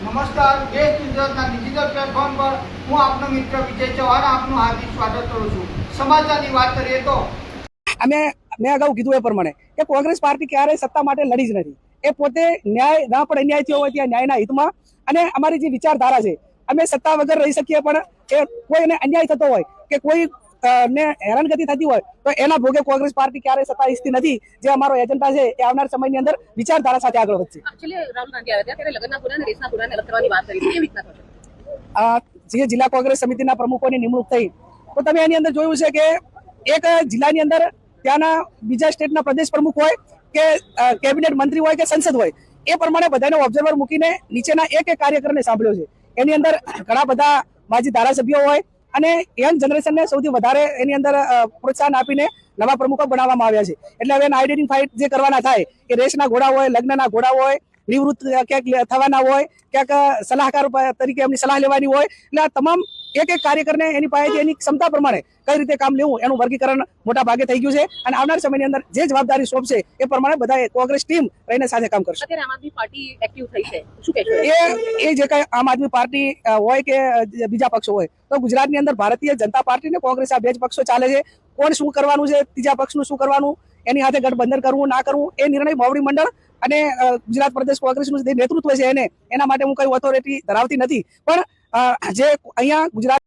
નમસ્કાર દેશ ગુજરાતના ડિજિટલ પ્લેટફોર્મ પર હું આપનો મિત્ર વિજય ચૌહાણ, આપનું હાર્દિક સ્વાગત કરું છું. સમાચારની વાત કરીએ તો અમે મેં અગાઉ કીધું એ પ્રમાણે કે કોંગ્રેસ પાર્ટી ક્યારેય સત્તા માટે લડી જ નથી. એ પોતે ન્યાય ના પણ અન્યાય થયો હોય ત્યાં ન્યાયના હિતમાં અને અમારી જે વિચારધારા છે, અમે સત્તા વગર રહી શકીએ પણ એ કોઈને અન્યાય થતો હોય કે કોઈ ને હેરાનગતિ થતી હોય તો એના ભોગે કોંગ્રેસ પાર્ટી ક્યારેય સત્તા ઈચ્છતી નથી. જે અમારો એજન્ડા છે એ આવનાર સમયની અંદર વિચારધારા સાથે આગળ વધશે. જે જિલ્લા કોંગ્રેસ સમિતિના પ્રમુખોની નિમણૂક થઈ. તો તમે એની અંદર જોયું છે કે એક જિલ્લાની અંદર ત્યાંના બીજા સ્ટેટના પ્રદેશ પ્રમુખ હોય કે કેબિનેટ મંત્રી હોય કે સંસદ હોય એ પ્રમાણે બધાને ઓબ્ઝર્વર મૂકીને નીચેના એક એક કાર્યકરને સાંભળ્યો છે. એની અંદર ઘણા બધા માજી ધારાસભ્યો હોય અને યંગ જનરેશનને સૌથી વધારે એની અંદર પ્રોત્સાહન આપીને નવા પ્રમુખો બનાવવામાં આવ્યા છે. એટલે હવે આઈડેન્ટિફાઈ જે કરવાના થાય કે રેસના ઘોડા હોય, લગ્નના ઘોડા હોય, નિવૃત્ત, ક્યાંક થવાના હોય, ક્યાંક સલાહકાર તરીકે એમની સલાહ લેવાની હોય, એટલે આ તમામ એક એક કાર્યકરને એની પાસેથી એની ક્ષમતા પ્રમાણે કઈ રીતે કામ લેવું એનું વર્ગીકરણ મોટા ભાગે થઈ ગયું છે. અને આવનાર સમયની અંદર જે જવાબદારી સોંપશે એ પ્રમાણે બધા કોંગ્રેસ ટીમ રહીને સાથે કામ કરશે. એ એ જે કઈ આમ આદમી પાર્ટી હોય કે બીજા પક્ષો હોય તો ગુજરાતની અંદર ભારતીય જનતા પાર્ટી ને કોંગ્રેસ આ બે જ પક્ષો ચાલે છે. કોણ શું કરવાનું છે ત્રીજા પક્ષનું શું કરવાનું એની સાથે ગઠબંધન કરવું ના કરવું એ નિર્ણય મોવડી મંડળ અને ગુજરાત પ્રદેશ કોંગ્રેસનું જે નેતૃત્વ છે એને એના માટે હું કઈ ઓથોરિટી ધરાવતી નથી. પણ જે અહીંયા ગુજરાત